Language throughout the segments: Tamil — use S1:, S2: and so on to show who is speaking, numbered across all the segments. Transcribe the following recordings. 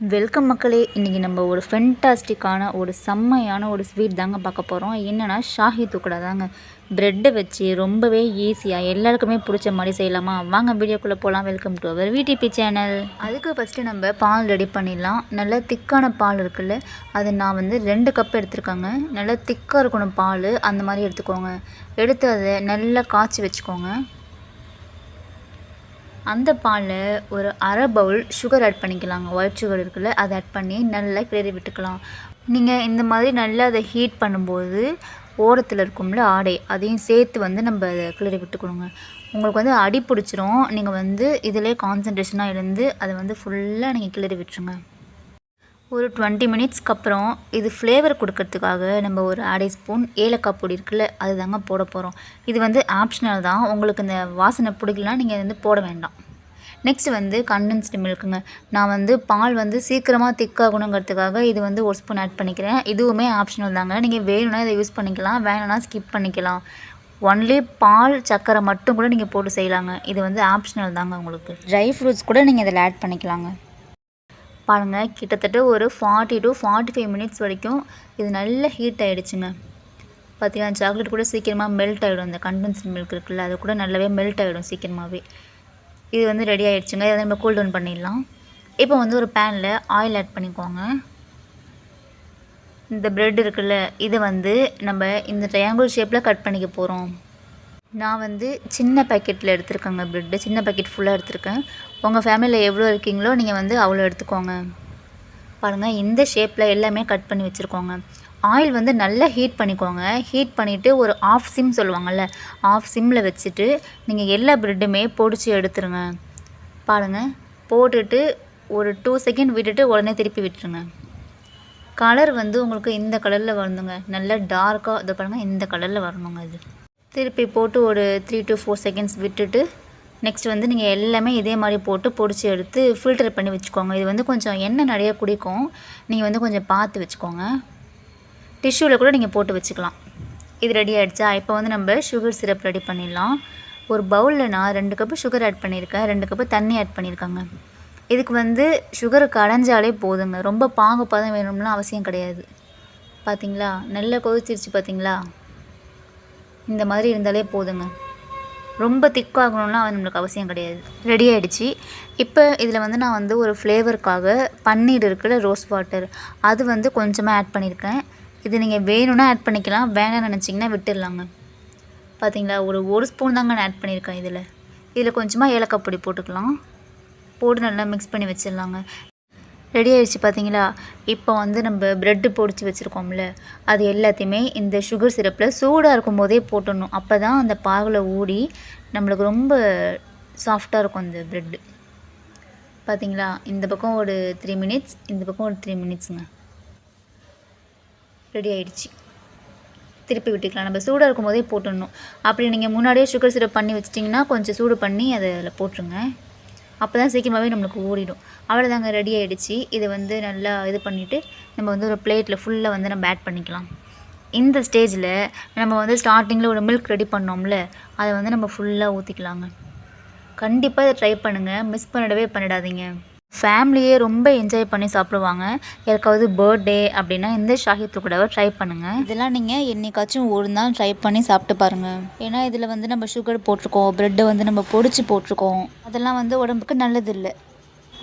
S1: வெல்கம் மக்களே இன்றைக்கி நம்ம ஒரு ஃபென்டாஸ்டிக்கான ஒரு செம்மையான ஒரு ஸ்வீட் தாங்க பார்க்க போகிறோம் என்னென்னா ஷாஹி துக்கடா தாங்க. ப்ரெட்டை வச்சு ரொம்பவே ஈஸியாக எல்லாருக்குமே பிடிச்ச மாதிரி செய்யலாமா? வாங்க வீடியோக்குள்ளே போகலாம் welcome to our VDP channel அதுக்கு ஃபஸ்ட்டு நம்ம பால் ரெடி பண்ணிடலாம். நல்லா திக்கான பால் இருக்குல்ல அது நான் வந்து ரெண்டு கப் எடுத்துருக்கேங்க. நல்லா திக்காக இருக்கணும் பால். அந்த மாதிரி எடுத்துக்கோங்க. எடுத்து அதை நல்லா காய்ச்சி வச்சுக்கோங்க. அந்த பாலில் ஒரு அரை பவுல் சுகர் ஆட் பண்ணிக்கலாங்க ஒயிட் சுகர் இருக்குல்ல அதை ஆட் பண்ணி நல்லா கிளறி விட்டுக்கலாம். நீங்கள் இந்த மாதிரி நல்லா அதை ஹீட் பண்ணும்போது ஓரத்தில் இருக்கும்ல ஆடை அதையும் சேர்த்து வந்து நம்ம அதை கிளறி விட்டுக்கணுங்க. உங்களுக்கு வந்து அடி பிடிச்சிரும். நீங்கள் வந்து இதிலே கான்சன்ட்ரேஷனாக இருந்து அதை வந்து ஃபுல்லாக நீங்கள் கிளறி விட்டுருங்க. ஒரு டுவெண்ட்டி மினிட்ஸ்க்கு அப்புறம் இது ஃப்ளேவர் கொடுக்கறதுக்காக நம்ம ஒரு அரை ஸ்பூன் ஏலக்காய் பொடி இருக்குல்ல அது தாங்க போட போகிறோம் இது வந்து ஆப்ஷனல் தான். உங்களுக்கு இந்த வாசனை பிடிக்கலனா நீங்கள் வந்து போட வேண்டாம். நெக்ஸ்ட் வந்து கண்டென்ஸ்டு மில்க்குங்க நான் வந்து பால் வந்து சீக்கிரமாக திக்காகணுங்கிறதுக்காக இது வந்து ஒரு ஸ்பூன் ஆட் பண்ணிக்கிறேன். இதுவுமே ஆப்ஷனல் தாங்க. நீங்கள் வேணும்னா இதை யூஸ் பண்ணிக்கலாம். வேணும்னா ஸ்கிப் பண்ணிக்கலாம். ஒன்லி பால் சர்க்கரை மட்டும் கூட நீங்கள் போட்டு செய்யலாங்க. இது வந்து ஆப்ஷனல் தாங்க உங்களுக்கு. ட்ரை ஃப்ரூட்ஸ் கூட நீங்கள் இதில் ஆட் பண்ணிக்கலாங்க. பாருங்கள் கிட்டத்தட்ட ஒரு forty to forty five minutes வரைக்கும் இது நல்ல ஹீட் ஆகிடுச்சுங்க பார்த்தீங்கன்னா சாக்லேட் கூட சீக்கிரமாக மெல்ட் ஆகிடும் அந்த கண்டென்ஸ்ட் மில்க் இருக்குல்ல அது கூட நல்லாவே மெல்ட் ஆகிடும் சீக்கிரமாகவே இது வந்து ரெடி ஆகிடுச்சுங்க இதை நம்ம கூல் டவுன் பண்ணிடலாம். இப்போ வந்து ஒரு பேனில் ஆயில் ஆட் பண்ணிக்கோங்க. இந்த ப்ரெட் இருக்குல்ல இதை வந்து நம்ம இந்த ட்ரையாங்கிள் ஷேப்பில் கட் பண்ணிக்க போகிறோம் நான் வந்து சின்ன பேக்கெட்டில் எடுத்திருக்கேங்க ப்ரெட்டு சின்ன பேக்கெட் ஃபுல்லாக எடுத்திருக்கேன். உங்கள் ஃபேமிலியில் எவ்வளோ இருக்கீங்களோ நீங்கள் வந்து அவ்வளோ எடுத்துக்கோங்க. பாருங்கள் இந்த ஷேப்பில் எல்லாமே கட் பண்ணி வச்சுருக்கோங்க. ஆயில் வந்து நல்லா ஹீட் பண்ணிக்கோங்க. ஹீட் பண்ணிவிட்டு ஒரு ஆஃப் சிம் சொல்லுவாங்கள்ல ஆஃப் சிம்மில் வச்சுட்டு நீங்கள் எல்லா ப்ரெட்டுமே பொடிச்சு எடுத்துருங்க. பாருங்கள் போட்டுட்டு ஒரு டூ செகண்ட் விட்டுட்டு உடனே திருப்பி விட்டுருங்க. கலர் வந்து உங்களுக்கு இந்த கலரில் வரணுங்க. நல்லா டார்க்காக இதை பாருங்கள் இந்த கலரில் வரணுங்க இது. திருப்பி போட்டு ஒரு த்ரீ டு ஃபோர் செகண்ட்ஸ் விட்டுட்டு நெக்ஸ்ட் வந்து நீங்கள் எல்லாமே இதே மாதிரி போட்டு பொடிச்சு எடுத்து ஃபில்டர் பண்ணி வச்சுக்கோங்க. இது வந்து கொஞ்சம் எண்ணெய் நிறைய குடிக்கும். நீங்கள் வந்து கொஞ்சம் பார்த்து வச்சுக்கோங்க. டிஷ்யூவில் கூட நீங்கள் போட்டு வச்சுக்கலாம். இது ரெடி ஆகிடுச்சா இப்போ வந்து நம்ம சுகர் சிரப் ரெடி பண்ணிடலாம். ஒரு பவுலில் நான் ரெண்டு கப்பு சுகர் ஆட் பண்ணியிருக்கேன். ரெண்டு கப்பு தண்ணி ஆட் பண்ணியிருக்காங்க. இதுக்கு வந்து சுகர் கடைஞ்சாலே போதுங்க. ரொம்ப பாகு பதம் வேணும்லாம் அவசியம் கிடையாது. பார்த்தீங்களா நல்லா கொதிச்சிருச்சு பார்த்தீங்களா இந்த மாதிரி இருந்தாலே போதுங்க. ரொம்ப திக்காகணும்லாம் நம்மளுக்கு அவசியம் கிடையாது. ரெடி ஆகிடுச்சு இப்போ இதில் வந்து நான் வந்து ஒரு ஃப்ளேவருக்காக பன்னீர் இருக்குல்ல ரோஸ் வாட்டர் அது வந்து கொஞ்சமாக ஆட் பண்ணியிருக்கேன் இது நீங்கள் வேணும்னா ஆட் பண்ணிக்கலாம். வேணாம்னு நினச்சிங்கன்னா விட்டுடலாங்க. பார்த்தீங்களா ஒரு ஒரு ஸ்பூன் தாங்க நான் ஆட் பண்ணியிருக்கேன் இதில். இதில் கொஞ்சமாக ஏலக்காய் பொடி போட்டுக்கலாம். போட்டு நல்லா மிக்ஸ் பண்ணி வச்சிடலாங்க. ரெடி ஆயிடுச்சு பார்த்தீங்களா இப்போ வந்து நம்ம ப்ரெட்டு பொடிச்சு வச்சுருக்கோம்ல அது எல்லாத்தையுமே இந்த சுகர் சிரப்பில் சூடாக இருக்கும் போதே போட்டுடணும். அப்போ தான் அந்த பாகில் ஊடி நம்மளுக்கு ரொம்ப சாஃப்டாக இருக்கும் அந்த ப்ரெட்டு பார்த்தீங்களா இந்த பக்கம் ஒரு த்ரீ மினிட்ஸ் இந்த பக்கம் ஒரு த்ரீ மினிட்ஸுங்க ரெடி ஆகிடுச்சு திருப்பி விட்டுக்கலாம். நம்ம சூடாக இருக்கும் போதே போட்டுடணும். அப்படி நீங்கள் முன்னாடியே சுகர் சிரப் பண்ணி வச்சிட்டிங்கன்னா கொஞ்சம் சூடு பண்ணி அதில் போட்டுருங்க. அப்போ தான் சீக்கிரமாகவே நம்மளுக்கு ஓடிடும். அவ்வளோதாங்க ரெடி ஆகிடுச்சு இதை வந்து நல்லா இது பண்ணிவிட்டு நம்ம வந்து ஒரு பிளேட்டில் ஃபுல்லாக வந்து நம்ம ஆட் பண்ணிக்கலாம். இந்த ஸ்டேஜில் நம்ம வந்து ஸ்டார்டிங்கில் ஒரு மில்க் ரெடி பண்ணோம்ல அதை வந்து நம்ம ஃபுல்லாக ஊற்றிக்கலாங்க கண்டிப்பாக இதை ட்ரை பண்ணுங்கள் மிஸ் பண்ணிடவே பண்ணிடாதீங்க. ஃபேமிலியே ரொம்ப என்ஜாய் பண்ணி சாப்பிடுவாங்க. யாருக்காவது பர்த்டே அப்படின்னா இந்த ஷாஹி கூட ட்ரை பண்ணுங்கள் இதெல்லாம் நீங்கள் என்றைக்காச்சும் ஒரு நாள் ட்ரை பண்ணி சாப்பிட்டு பாருங்கள் ஏன்னா இதில் வந்து நம்ம சுகர் போட்டிருக்கோம் ப்ரெட்டை வந்து நம்ம பொடிச்சு போட்டிருக்கோம். அதெல்லாம் வந்து உடம்புக்கு நல்லது இல்லை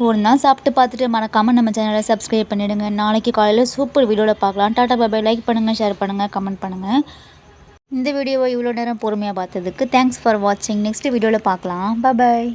S1: ஒரு நாள் சாப்பிட்டு பார்த்துட்டு மறக்காமல் நம்ம சேனலை சப்ஸ்கிரைப் பண்ணிவிடுங்க நாளைக்கு காலையில் சூப்பர் வீடியோவில் பார்க்கலாம். டாட்டா பாபாய் லைக் பண்ணுங்கள் ஷேர் பண்ணுங்கள் கமெண்ட் பண்ணுங்கள் இந்த வீடியோவை இவ்வளோ நேரம் பொறுமையாக பார்த்ததுக்கு தேங்க்ஸ் ஃபார் வாட்சிங் நெக்ஸ்ட் வீடியோவில் பார்க்கலாம். பாய்